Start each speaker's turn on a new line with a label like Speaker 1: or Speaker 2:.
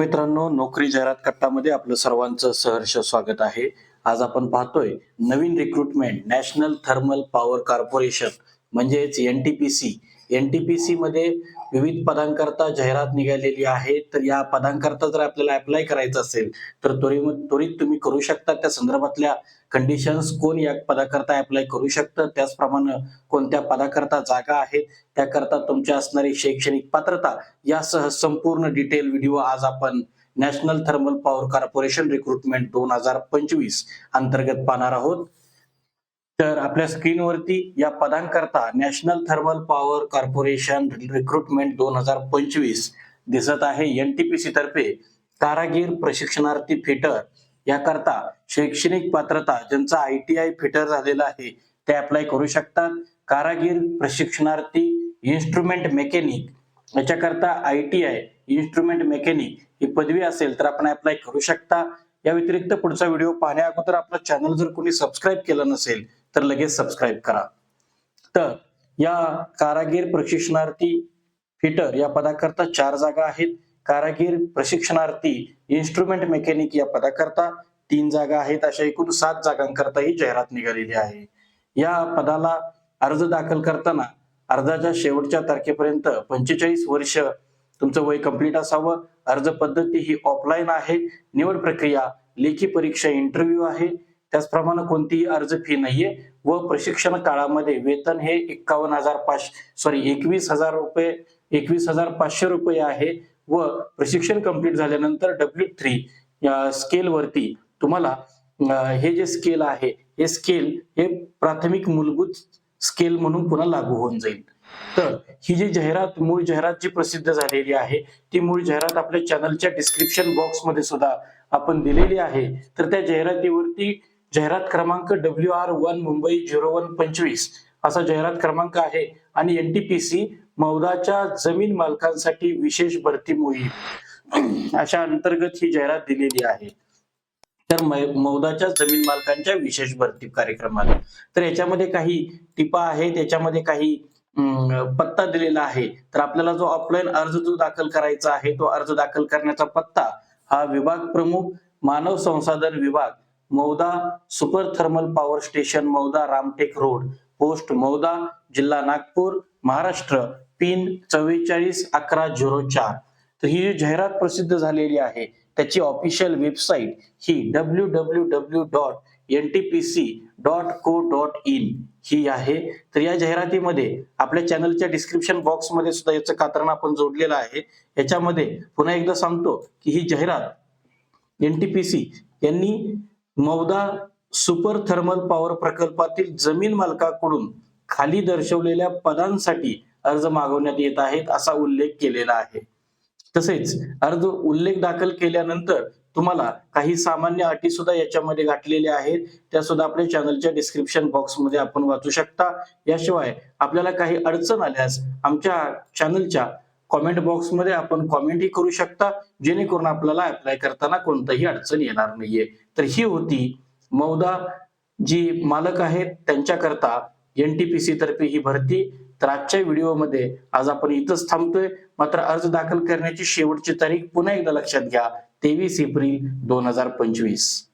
Speaker 1: मित्रांनो नोकरी जाहिरात कट्टामध्ये आपलं सर्वांचं सहर्ष स्वागत आहे. आज आपण पाहतोय नवीन recruitment national thermal power corporation म्हणजेच एनटीपीसी एनटीपीसी मध्ये विविध पदांकरता जाहिरात निघालेली आहे. तर या पदांकरता जर आपल्याला अप्लाय करायचं असेल तर त्वरित त्वरित तुम्ही करू शकता. त्या संदर्भातल्या कंडिशन्स कोण या पदाकरता अप्लाय करू शकतं? त्याचप्रमाणे कोणत्या पदाकरता जागा आहेत? त्याकरता तुमची असणारी शैक्षणिक पात्रता यासह संपूर्ण डिटेल व्हिडिओ आज आपण national thermal power corporation recruitment दोन हजार पंचवीस अंतर्गत पाहणार आहोत. तर आपल्या स्क्रीनवरती या पदांकरता national thermal power corporation recruitment दोन हजार पंचवीस दिसत आहे. एनटीपीसी तर्फे कारागीर प्रशिक्षणार्थी फिटर याकरता शैक्षणिक पात्रता ज्यांचा आय टी आय फिटर झालेला आहे ते अप्लाय करू शकतात. कारागीर प्रशिक्षणार्थी instrument mechanic याच्याकरता I T I instrument mechanic ही पदवी असेल तर आपण अप्लाय करू शकता. या व्यतिरिक्त पुढचा व्हिडिओ पाहण्या अगोदर आपलं चॅनल जर कोणी सबस्क्राईब केलं नसेल तर लगेच सबस्क्राईब करा. तर या कारागीर प्रशिक्षणार्थी फिटर या पदाकरता चार जागा आहेत. कारागीर प्रशिक्षणार्थी इन्स्ट्रुमेंट मेकॅनिक या पदाकरता तीन जागा आहेत. अशा एकूण सात जागांकरता ही जाहिरात निघालेली आहे. या पदाला अर्ज दाखल करताना अर्जाच्या शेवटच्या तारखेपर्यंत पंचेचाळीस वर्ष तुमचं वय कंप्लीट असावं. अर्ज पद्धती ही ऑफलाईन आहे. निवड प्रक्रिया लेखी परीक्षा इंटरव्ह्यू आहे. त्याचप्रमाणे कोणतीही अर्ज फी नाहीये व प्रशिक्षण काळामध्ये वेतन हे एक्कावन्न हजार पाचशे सॉरी एकवीस हजार रुपये एकवीस हजार पाचशे रुपये आहे व प्रशिक्षण कंप्लीट झाल्यानंतर डब्ल्यू थ्री स्केलवरती तुम्हाला हे जे स्केल आहे हे स्केल हे प्राथमिक मूलभूत स्केल म्हणून पुन्हा लागू होऊन जाईल. तर ही जी जाहिरात मूळ जाहिरात जी प्रसिद्ध झालेली आहे ती मूळ जाहिरात आपल्या चॅनलच्या डिस्क्रिप्शन बॉक्समध्ये सुद्धा आपण दिलेली आहे. तर त्या जाहिरातीवरती जाहिरात क्रमांक W R one Mumbai zero one पंचवीस असा जाहिरात क्रमांक आहे आणि एनटीपीसी मौदाच्या जमीन मालकांसाठी विशेष भरती मोहीम. अशा अंतर्गत ही जाहिरात दिलेली आहे. तर मौदाच्या जमीन मालकांच्या विशेष भरती कार्यक्रमात तर याच्यामध्ये काही टिपा आहेत याच्यामध्ये काही पत्ता दिलेला आहे. तर आपल्याला जो ऑफलाईन अर्ज जो दाखल करायचा आहे तो अर्ज दाखल करण्याचा पत्ता हा विभाग प्रमुख मानव संसाधन विभाग Mauda super thermal power station Mauda Ramtek road post Mauda जिल्हा नागपूर महाराष्ट्र पिन चव्वेचाळीस अकरा झिरो चार. तर ही जी जाहिरात प्रसिद्ध झालेली आहे त्याची official website he W W W dot N T P C dot co dot in ही आहे. तर या जाहिरातीमध्ये आपल्या चॅनलच्या डिस्क्रिप्शन बॉक्समध्ये सुद्धा याचं कात्रण आपण जोडलेलं आहे. याच्यामध्ये पुन्हा एकदा सांगतो की ही जाहिरात एनटीपीसी यांनी मौदा सुपर थर्मल पॉवर प्रकल्पातील जमीन मालकाकडून खाली दर्शवलेल्या पदांसाठी अर्ज मागवण्यात येत आहेत असा उल्लेख केलेला आहे. तसेच अर्ज उल्लेख दाखल केल्यानंतर तुम्हाला काही सामान्य अटी सुद्धा याच्यामध्ये गाठलेल्या आहेत. त्या सुद्धा आपल्या चॅनलच्या डिस्क्रिप्शन बॉक्समध्ये आपण वाचू शकता. याशिवाय आपल्याला काही अडचण आल्यास आमच्या चॅनलच्या कॉमेंट बॉक्समध्ये आपण कॉमेंटही करू शकता. जेणेकरून आपल्याला अप्लाय करताना कोणताही अडचण येणार नाहीये. तर ही होती मौदा जी मालक आहेत त्यांच्याकरता एनटीपीसी तर्फे ही भरती. तर आजच्या व्हिडिओमध्ये आज आपण इथंच थांबतोय. मात्र अर्ज दाखल करण्याची शेवटची तारीख पुन्हा एकदा लक्षात घ्या. तेवीस एप्रिल दोन हजार पंचवीस.